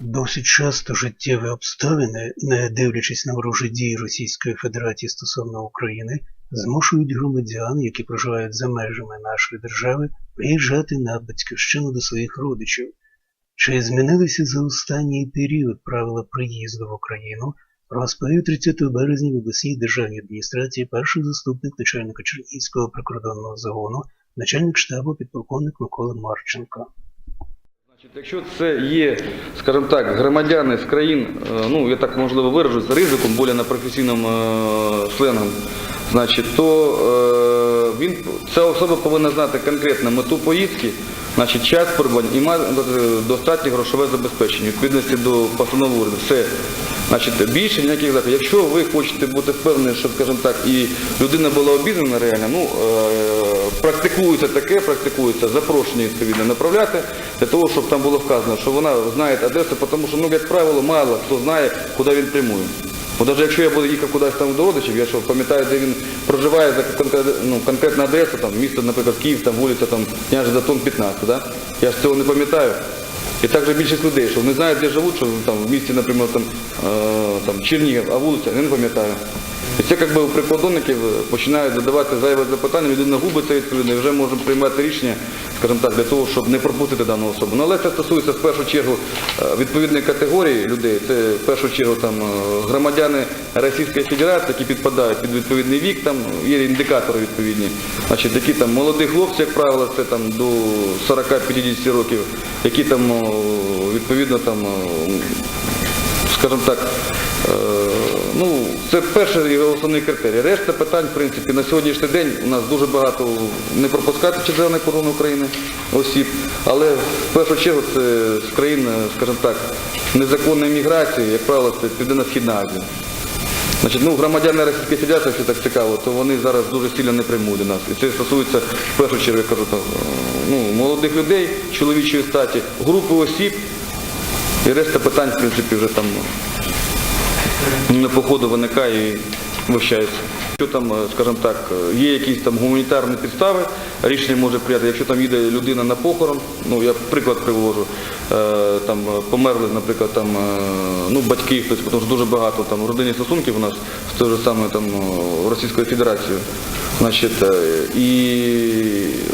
Досить часто життєві обставини, не дивлячись на ворожі дії Російської Федерації стосовно України, змушують громадян, які проживають за межами нашої держави, приїжджати на батьківщину до своїх родичів. Чи змінилися за останній період правила приїзду в Україну, розповів 30 березня в обласній державній адміністрації перший заступник начальника Чернігівського прикордонного загону, начальник штабу підполковник Микола Марченко. Якщо це є, скажімо так, громадяни з країн, е, ну я так можливо виражусь, з ризиком, більше на професійному е, сленгом, значить, то е, він, ця особа повинна знати конкретно мету поїздки, значить, час перебування і мати достатнє грошове забезпечення, відповідності до постанови уряду. Все. Значить, більше ніяких заходів. Якщо ви хочете бути впевнені, що, скажімо так, і людина була обізнана реально, ну, е, практикується таке, практикується запрошення відповідно направляти, для того, щоб там було вказано, що вона знає адресу, тому що, ну, як правило, мало хто знає, куди він прямує. Бо навіть якщо я буду їхати кудись там до родичів, я що пам'ятаю, де він проживає за ну, конкретну адресу, там, місто, наприклад, Київ, там, вулиця там, княже Затон 15, да? я ж цього не пам'ятаю. І також більшість людей, що вони знають, де живуть, що там в місті, наприклад, там, е, там Чернігів, а вулиця, я не пам'ятаю. І це якби у прикордонників починають задавати зайве запитання, людина губиться відповідно і вже може приймати рішення, скажімо так, для того, щоб не пропустити дану особу. Ну, але це стосується в першу чергу е, відповідної категорії людей. Це в першу чергу там е, громадяни Російської Федерації, які підпадають під відповідний вік, там є індикатори відповідні. Значить, такі там молоді хлопці, як правило, це там до 40-50 років, які там відповідно там. Скажімо так, е, ну, це перший і основний критерій. Решта питань, в принципі, на сьогоднішній день у нас дуже багато не пропускати через державний кордон України осіб, але в першу чергу це з країн, е, скажімо так, незаконної міграції, як правило, це Південно-Східна Азія. Значить, ну, громадяни Російської Федерації, якщо так цікаво, то вони зараз дуже сильно не приймуть до нас. І це стосується, в першу чергу, я кажу, так, е, ну, молодих людей, чоловічої статі, групи осіб, і решта питань, в принципі, вже там ну, не по ходу виникає і вивчається. Якщо там, е, скажімо так, е, є якісь там гуманітарні підстави, рішення може прийняти. Якщо там їде людина на похорон, ну я приклад привожу, е, там померли, наприклад, там ну батьки, хтось, тому що дуже багато там родинні стосунків у нас в той же саме там Російською Федерацією. Значить, і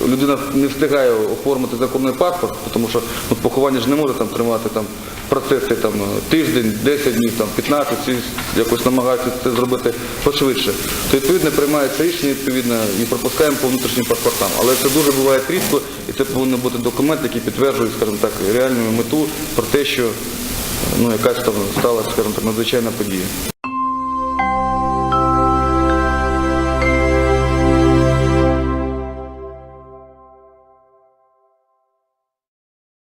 людина не встигає оформити законний паспорт, тому що ну, поховання ж не може там тримати там процеси там тиждень, 10 днів, там 15, і якось намагаються це зробити пошвидше. То відповідно приймається рішення відповідно і пропускаємо по внутрішнім паспортам. Але це дуже буває рідко, і це повинен бути документ, який підтверджує, скажімо так, реальну мету про те, що ну якась там сталася, скажімо так, надзвичайна подія.